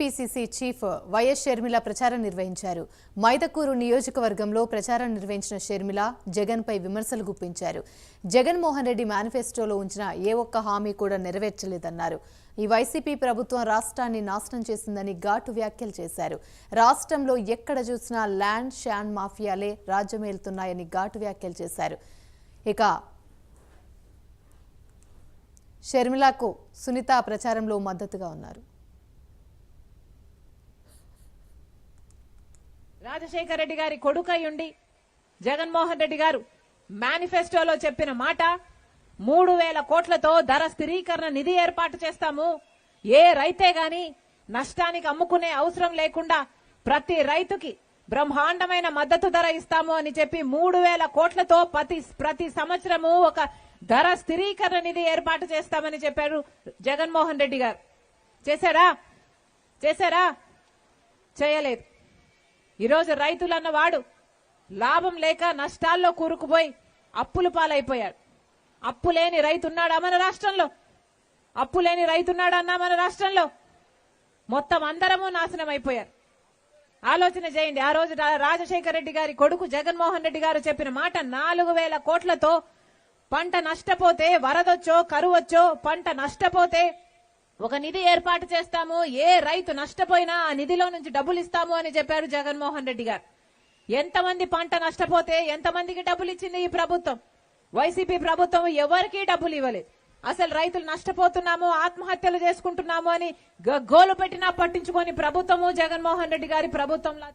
PCC chief YS Sharmila ప్రచారం నిర్వహించారు. మైదకూరు నియోజకవర్గంలో ప్రచారం నిర్వహించిన షర్మిల జగన్పై విమర్శలు గుప్పించారు. జగన్మోహన్ రెడ్డి మేనిఫెస్టోలో ఉంచిన ఏ ఒక్క హామీ కూడా నెరవేర్చలేదన్నారు. ఈ వైసీపీ ప్రభుత్వం రాష్ట్రాన్ని నాశనం చేసిందని ఘాటు వ్యాఖ్యలు చేశారు. రాష్ట్రంలో ఎక్కడ చూసినా ల్యాండ్ షాన్ మాఫియాలే రాజ్యమేలుతున్నాయని ఘాటు వ్యాఖ్యలు చేశారు. ఇక షర్మిలకు సునీత ప్రచారంలో మద్దతుగా ఉన్నారు. రాజశేఖర రెడ్డి గారి కొడుకై ఉండి జగన్మోహన్ రెడ్డి గారు మేనిఫెస్టోలో చెప్పిన మాట మూడు వేల కోట్లతో ధర స్థిరీకరణ నిధి ఏర్పాటు చేస్తాము. ఏ రైతే గాని నష్టానికి అమ్ముకునే అవసరం లేకుండా ప్రతి రైతుకి బ్రహ్మాండమైన మద్దతు ధర ఇస్తాము అని చెప్పి మూడు వేల కోట్లతో ప్రతి ప్రతి సంవత్సరము ఒక ధర స్థిరీకరణ నిధి ఏర్పాటు చేస్తామని చెప్పారు జగన్మోహన్ రెడ్డి గారు. చేశారా? చేశారా? చేయలేదు. ఈరోజు రైతులన్న వాడు లాభం లేక నష్టాల్లో కూరుకుపోయి అప్పుల పాలైపోయాడు. అప్పు లేని రైతు ఉన్నాడా మన రాష్ట్రంలో? అప్పు లేని రైతు అన్నా మన రాష్ట్రంలో? మొత్తం అందరము నాశనం అయిపోయారు ఆలోచన చేయండి ఆ రోజు రా- రాజశేఖర రెడ్డి గారి కొడుకు జగన్మోహన్ రెడ్డి గారు చెప్పిన మాట నాలుగు వేల కోట్లతో పంట నష్టపోతే వరదొచ్చో కరువొచ్చో పంట నష్టపోతే ఒక నిధి ఏర్పాటు చేస్తాము ఏ రైతు నష్టపోయినా ఆ నిధిలో నుంచి డబ్బులు ఇస్తాము అని చెప్పారు జగన్మోహన్ రెడ్డి గారు. ఎంతమంది పంట నష్టపోతే ఎంతమందికి డబ్బులు ఇచ్చింది ఈ ప్రభుత్వం? వైసీపీ ప్రభుత్వం ఎవరికీ డబ్బులు ఇవ్వలేదు అసలు రైతులు నష్టపోతున్నాము ఆత్మహత్యలు చేసుకుంటున్నాము అని గోలు పెట్టినా పట్టించుకొని ప్రభుత్వము జగన్మోహన్ రెడ్డి గారి ప్రభుత్వంలా